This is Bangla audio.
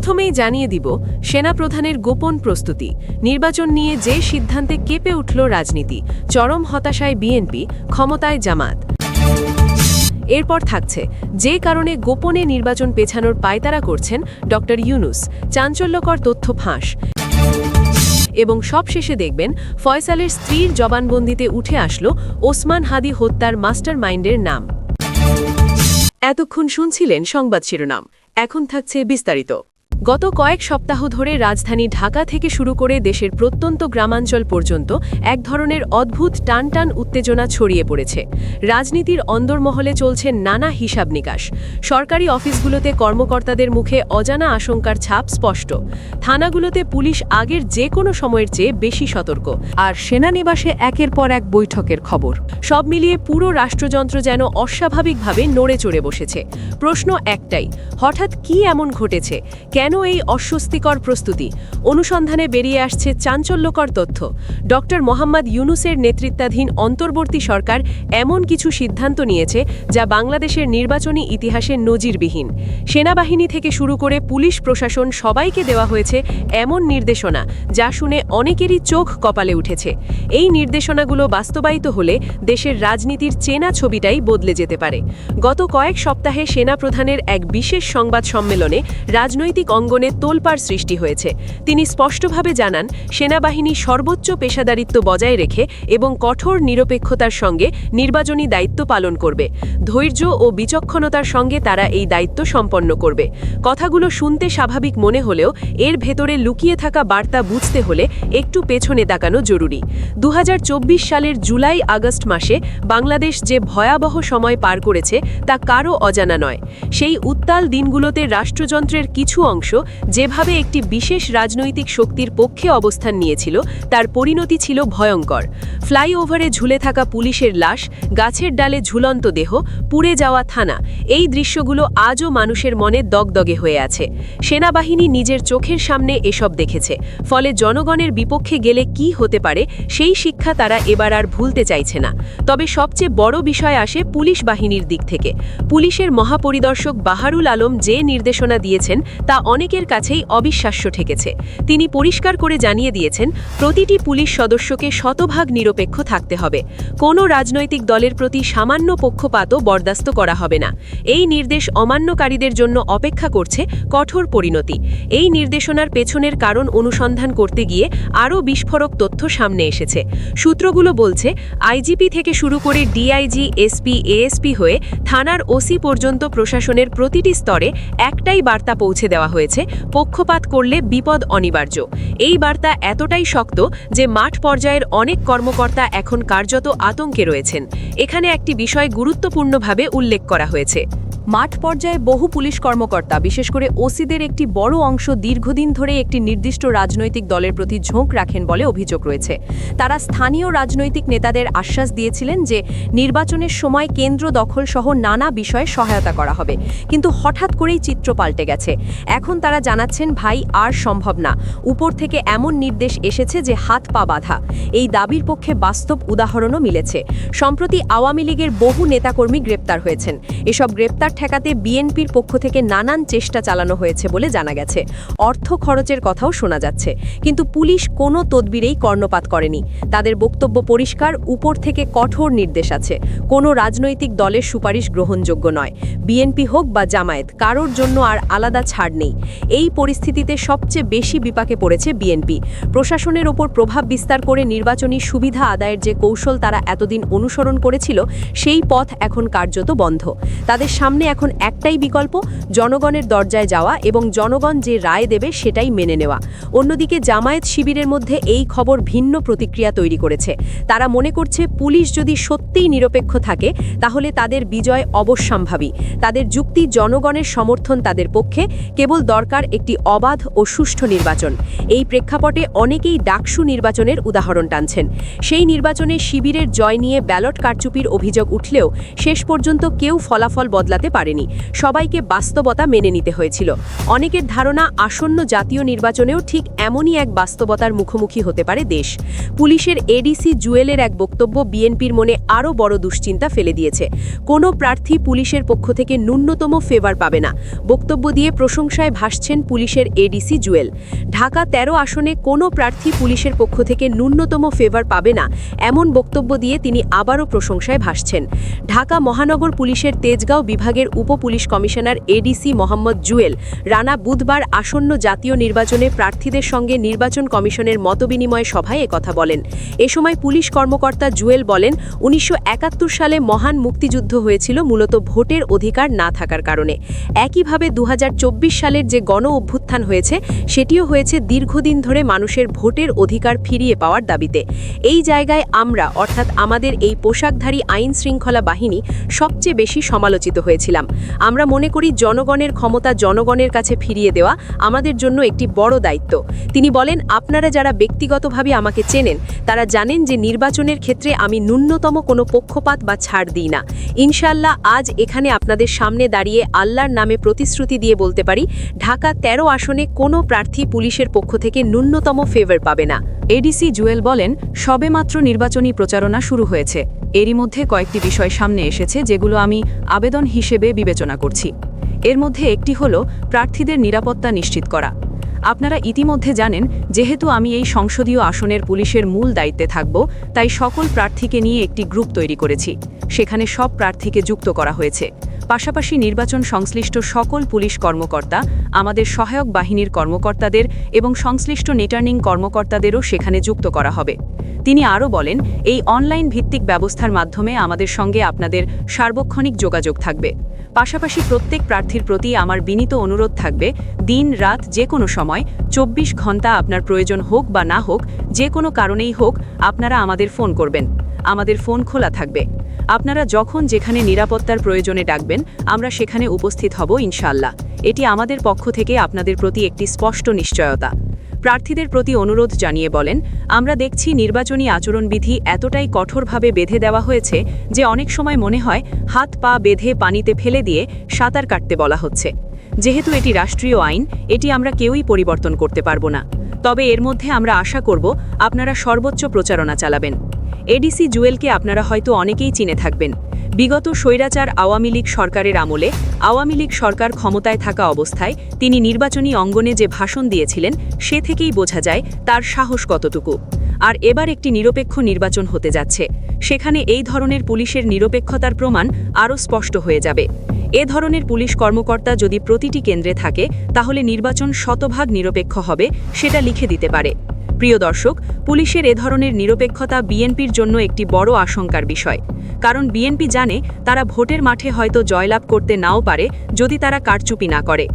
প্রথমেই জানিয়ে দিব, সেনাপ্রধানের গোপন প্রস্তুতি। নির্বাচন নিয়ে যে সিদ্ধান্তে কেঁপে উঠল রাজনীতি, চরম হতাশায় বিএনপি, ক্ষমতায় জামাত। এরপর থাকছে, যে কারণে গোপনে নির্বাচন পেছানোর পায়তারা করছেন ড. ইউনুস, চাঞ্চল্যকর তথ্য ফাঁস। এবং সবশেষে দেখবেন, ফয়সালের স্ত্রীর জবানবন্দিতে উঠে আসলো ওসমান হাদি হত্যার মাস্টার মাইন্ডের নাম। এতক্ষণ শুনছিলেন সংবাদ শিরোনাম। এখন থাকছে বিস্তারিত। গত কয়েক সপ্তাহ ধরে রাজধানী ঢাকা থেকে শুরু করে দেশের প্রত্যন্ত গ্রামাঞ্চল পর্যন্ত এক ধরনের অদ্ভুত টানটান উত্তেজনা ছড়িয়ে পড়েছে। রাজনীতির অন্দরমহলে চলছে নানা হিসাব নিকাশ। সরকারি অফিসগুলোতে কর্মকর্তাদের মুখে অজানা আশঙ্কার ছাপ স্পষ্ট। থানাগুলোতে পুলিশ আগের যে কোনো সময়ের চেয়ে বেশি সতর্ক। আর সেনানিবাসে একের পর এক বৈঠকের খবর। সব মিলিয়ে পুরো রাষ্ট্রযন্ত্র যেন অস্বাভাবিকভাবে নড়ে চড়ে বসেছে। প্রশ্ন একটাই, হঠাৎ কি এমন ঘটেছে? কেন এই অস্বস্তিকর প্রস্তুতি? অনুসন্ধানে বেরিয়ে আসছে চাঞ্চল্যকর তথ্য। ডক্টর মোহাম্মদ ইউনুসের নেতৃত্বাধীন অন্তর্বর্তী সরকার এমন কিছু সিদ্ধান্ত নিয়েছে যা বাংলাদেশের নির্বাচনী ইতিহাসে নজিরবিহীন। সেনাবাহিনী থেকে শুরু করে পুলিশ প্রশাসন সবাইকে দেওয়া হয়েছে এমন নির্দেশনা যা শুনে অনেকেরই চোখ কপালে উঠেছে। এই নির্দেশনাগুলো বাস্তবায়িত হলে দেশের রাজনীতির চেনা ছবিটাই বদলে যেতে পারে। গত কয়েক সপ্তাহে সেনাপ্রধানের এক বিশেষ সংবাদ সম্মেলনে রাজনৈতিক অঙ্গনে তোলপাড় সৃষ্টি হয়েছে। তিনি স্পষ্টভাবে জানান, সেনাবাহিনী সর্বোচ্চ পেশাদারিত্ব বজায় রেখে এবং কঠোর নিরপেক্ষতার সঙ্গে নির্বাচনী দায়িত্ব পালন করবে। ধৈর্য ও বিচক্ষণতার সঙ্গে তারা এই দায়িত্ব সম্পন্ন করবে। কথাগুলো শুনতে স্বাভাবিক মনে হলেও এর ভেতরে লুকিয়ে থাকা বার্তা বুঝতে হলে একটু পেছনে তাকানো জরুরি। দু হাজার চব্বিশ সালের জুলাই আগস্ট মাসে বাংলাদেশ যে ভয়াবহ সময় পার করেছে তা কারও অজানা নয়। সেই উত্তাল দিনগুলোতে রাষ্ট্রযন্ত্রের কিছু অংশ যেভাবে একটি বিশেষ রাজনৈতিক শক্তির পক্ষে অবস্থান নিয়েছিল, তার পরিণতি ছিল ভয়ঙ্কর। ফ্লাইওভারে ঝুলে থাকা পুলিশের লাশ, গাছের ডালে ঝুলন্ত দেহ, পুড়ে যাওয়া থানা, এই দৃশ্যগুলো আজও মানুষের মনে দগদগে হয়ে আছে। সেনাবাহিনী নিজের চোখের সামনে এসব দেখেছে, ফলে জনগণের বিপক্ষে গেলে কি হতে পারে সেই শিক্ষা তারা এবার আর ভুলতে চাইছে না। তবে সবচেয়ে বড় বিষয় আসে পুলিশ বাহিনীর দিক থেকে। পুলিশের মহাপরিদর্শক বাহারুল আলম যে নির্দেশনা দিয়েছেন তা অনেকের কাছেই অবিশ্বাস্য ঠেকেছে। তিনি পরিষ্কার করে জানিয়ে দিয়েছেন, প্রতিটি পুলিশ সদস্যকে শতভাগ নিরপেক্ষ থাকতে হবে। কোনো রাজনৈতিক দলের প্রতি সামান্য পক্ষপাতও বরদাস্ত করা হবে না। এই নির্দেশ অমান্যকারীদের জন্য অপেক্ষা করছে কঠোর পরিণতি। এই নির্দেশনার পেছনের কারণ অনুসন্ধান করতে গিয়ে আরও বিস্ফোরক তথ্য সামনে এসেছে। সূত্রগুলো বলছে, আইজিপি থেকে শুরু করে ডিআইজি, এসপি, এএসপি হয়ে থানার ওসি পর্যন্ত প্রশাসনের প্রতিটি স্তরে একটাই বার্তা পৌঁছে দেওয়া হয়েছে। পক্ষপাত করলে বিপদ অনিবার্য। এই বার্তা এতটাই শক্ত যে মাঠ পর্যায়ের অনেক কর্মকর্তা এখন কার্যত আতঙ্কে রয়েছেন। এখানে একটি বিষয় গুরুত্বপূর্ণভাবে উল্লেখ করা হয়েছে। মাঠ পর্যায়ে বহু পুলিশ কর্মকর্তা, বিশেষ করে ওসিদের একটি বড় অংশ দীর্ঘদিন ধরে একটি নির্দিষ্ট রাজনৈতিক দলের প্রতি ঝোঁক রাখেন বলে অভিযোগ রয়েছে। তারা স্থানীয় রাজনৈতিক নেতাদের আশ্বাস দিয়েছিলেন যে, নির্বাচনের সময় কেন্দ্র দখল সহ নানা বিষয়ে সহায়তা করা হবে। কিন্তু হঠাৎ করেই চিত্র পাল্টে গেছে। এখন তারা জানাচ্ছেন, ভাই, আর সম্ভব না। উপর থেকে এমন নির্দেশ এসেছে যে হাত পা বাঁধা। এই দাবির পক্ষে বাস্তব উদাহরণও মিলেছে। সম্প্রতি আওয়ামী লীগের বহু নেতাকর্মী গ্রেপ্তার হয়েছেন। এসব গ্রেপ্তার ঠেকাতে বিএনপির পক্ষ থেকে নানান চেষ্টা চালানো হয়েছে বলে জানা গেছে। অর্থ খরচের কথাও শোনা যাচ্ছে। কিন্তু পুলিশ কোনো তদবিরেই কর্ণপাত করেনি। তাদের বক্তব্য পরিষ্কার, উপর থেকে কঠোর নির্দেশ আছে। কোনো রাজনৈতিক দলের সুপারিশ গ্রহণযোগ্য নয়। বিএনপি হোক বা জামায়াত, কারোর জন্য আর আলাদা ছাড় নেই। এই পরিস্থিতিতে সবচেয়ে বেশি বিপাকে পড়েছে বিএনপি। প্রশাসনের ওপর প্রভাব বিস্তার করে নির্বাচনী সুবিধা আদায়ের যে কৌশল তারা এতদিন অনুসরণ করেছিল, সেই পথ এখন কার্যত বন্ধ। তাদের সামনে এখন একটাই বিকল্প, জনগণের দরজায় যাওয়া এবং জনগণ যে রায় দেবে সেটাই মেনে নেওয়া। অন্যদিকে জামায়াত শিবিরের মধ্যে এই খবর ভিন্ন প্রতিক্রিয়া তৈরি করেছে। তারা মনে করছে পুলিশ যদি সত্যিই নিরপেক্ষ থাকে, তাহলে তাদের বিজয় অবশ্যম্ভাবী। তাদের যুক্তি জনগণের সমর্থন তাদের পক্ষে, কেবল দরকার একটি অবাধ ও সুষ্ঠু নির্বাচন। এই প্রেক্ষাপটে অনেকেই ডাকসু নির্বাচনের উদাহরণ টানছেন। সেই নির্বাচনে শিবিরের জয় নিয়ে ব্যালট কারচুপির অভিযোগ উঠলেও শেষ পর্যন্ত কেউ ফলাফল বদলাতে পারেনি। সবাইকে বাস্তবতা মেনে নিতে হয়েছিল। অনেকের ধারণা, আসন্ন জাতীয় নির্বাচনেও ঠিক এমনই এক বাস্তবতার মুখোমুখি হতে পারে দেশ। পুলিশের এডিসি জুয়েলের এক বক্তব্য বিএনপির মনে আরও বড় দুশ্চিন্তা ফেলে দিয়েছে। কোনো প্রার্থী পুলিশের পক্ষ থেকে ন্যূনতম ফেভার পাবে না। বক্তব্য দিয়ে প্রশংসায় ভাসছেন পুলিশের এডিসি জুয়েল। ঢাকা ১৩ আসনে কোনো প্রার্থী পুলিশের পক্ষ থেকে ন্যূনতম ফেভার পাবে না, এমন বক্তব্য দিয়ে তিনি আবারও প্রশংসায় ভাসছেন। ঢাকা মহানগর পুলিশের তেজগাঁও বিভাগের উপ police commissioner ADC Mohammad Jewel, Rana বুধবার আসন্ন জাতীয় নির্বাচনে প্রার্থীদের সঙ্গে নির্বাচন কমিশনের মতবিনিময় সভায় একথা বলেন। এ সময় পুলিশ কর্মকর্তা জুয়েল বলেন, উনিশশো একাত্তর সালে মহান মুক্তিযুদ্ধ হয়েছিল মূলত ভোটের অধিকার না থাকার কারণে। একইভাবে দু হাজার চব্বিশ সালের যে গণ অভ্যুত্থান হয়েছে, সেটিও হয়েছে দীর্ঘদিন ধরে মানুষের ভোটের অধিকার ফিরিয়ে পাওয়ার দাবিতে। এই জায়গায় আমরা, অর্থাৎ আমাদের এই পোশাকধারী আইন শৃঙ্খলা বাহিনী, সবচেয়ে বেশি সমালোচিত হয়েছিলাম আমরা মনে করি জনগণের ক্ষমতা জনগণের কাছে ফিরিয়ে দেওয়া আমাদের জন্য একটি বড় দায়িত্ব। তিনি বলেন, আপনারা যারা ব্যক্তিগতভাবে আমাকে চেনেন, তারা জানেন যে নির্বাচনের ক্ষেত্রে আমি ন্যূনতম কোনো পক্ষপাত বা ছাড় দিই না। ইনশাল্লাহ আজ এখানে আপনাদের সামনে দাঁড়িয়ে আল্লাহর নামে প্রতিশ্রুতি দিয়ে বলতে পারি, ঢাকা ১৩ আসনে কোনো প্রার্থী পুলিশের পক্ষ থেকে ন্যূনতম ফেভার পাবে না। এডিসি জুয়েল বলেন, সবেমাত্র নির্বাচনী প্রচারণা শুরু হয়েছে। এরই মধ্যে কয়েকটি বিষয় সামনে এসেছে, যেগুলো আমি আবেদন হিসেবে বিবেচনা করছি। এর মধ্যে একটি হল প্রার্থীদের নিরাপত্তা নিশ্চিত করা। আপনারা ইতিমধ্যে জানেন, যেহেতু আমি এই সংসদীয় আসনের পুলিশের মূল দায়িত্বে থাকব, তাই সকল প্রার্থীকে নিয়ে একটি গ্রুপ তৈরি করেছি। সেখানে সব প্রার্থীকে যুক্ত করা হয়েছে। পাশাপাশি নির্বাচন সংশ্লিষ্ট সকল পুলিশ কর্মকর্তা, আমাদের সহায়ক বাহিনীর কর্মকর্তাদের এবং সংশ্লিষ্ট নেটার্নিং কর্মকর্তাদেরও সেখানে যুক্ত করা হবে। তিনি আরও বলেন, এই অনলাইন ভিত্তিক ব্যবস্থার মাধ্যমে আমাদের সঙ্গে আপনাদের সার্বক্ষণিক যোগাযোগ থাকবে। পাশাপাশি প্রত্যেক প্রার্থীর প্রতি আমার বিনীত অনুরোধ থাকবে, দিন, রাত, যে কোনো সময়, চব্বিশ ঘণ্টা আপনার প্রয়োজন হোক বা না হোক, যে কোনো কারণেই হোক, আপনারা আমাদের ফোন করবেন। আমাদের ফোন খোলা থাকবে। আপনারা যখন যেখানে নিরাপত্তার প্রয়োজনে ডাকবেন, আমরা সেখানে উপস্থিত হব ইনশাল্লাহ এটি আমাদের পক্ষ থেকে আপনাদের প্রতি একটি স্পষ্ট নিশ্চয়তা। প্রার্থীদের প্রতি অনুরোধ জানিয়ে বলেন, আমরা দেখছি নির্বাচনী আচরণবিধি এতটাই কঠোরভাবে বেঁধে দেওয়া হয়েছে যে অনেক সময় মনে হয় হাত পা বেঁধে পানিতে ফেলে দিয়ে সাঁতার কাটতে বলা হচ্ছে। যেহেতু এটি রাষ্ট্রীয় আইন, এটি আমরা কেউই পরিবর্তন করতে পারব না। তবে এর মধ্যে আমরা আশা করব আপনারা সর্বোচ্চ প্রচারণা চালাবেন। এডিসি জুয়েলকে আপনারা হয়তো অনেকেই চিনে থাকবেন। বিগত স্বৈরাচার আওয়ামী লীগ সরকারের আমলে আওয়ামী লীগ সরকার ক্ষমতায় থাকা অবস্থায় তিনি নির্বাচনী অঙ্গনে যে ভাষণ দিয়েছিলেন, সে থেকেই বোঝা যায় তার সাহস কতটুকু। আর এবার একটি নিরপেক্ষ নির্বাচন হতে যাচ্ছে। সেখানে এই ধরনের পুলিশের নিরপেক্ষতার প্রমাণ আরও স্পষ্ট হয়ে যাবে। এ ধরনের পুলিশ কর্মকর্তা যদি প্রতিটি কেন্দ্রে থাকে, তাহলে নির্বাচন শতভাগ নিরপেক্ষ হবে, সেটা লিখে দিতে পারে। প্রিয় দর্শক, পুলিশের এ ধরনের নিরপেক্ষতা বিএনপির জন্য একটি বড় আশঙ্কার বিষয়। কারণ বিএনপি জানে তারা ভোটের মাঠে হয়তো জয়লাভ করতে নাও পারে যদি তারা কারচুপি না করে।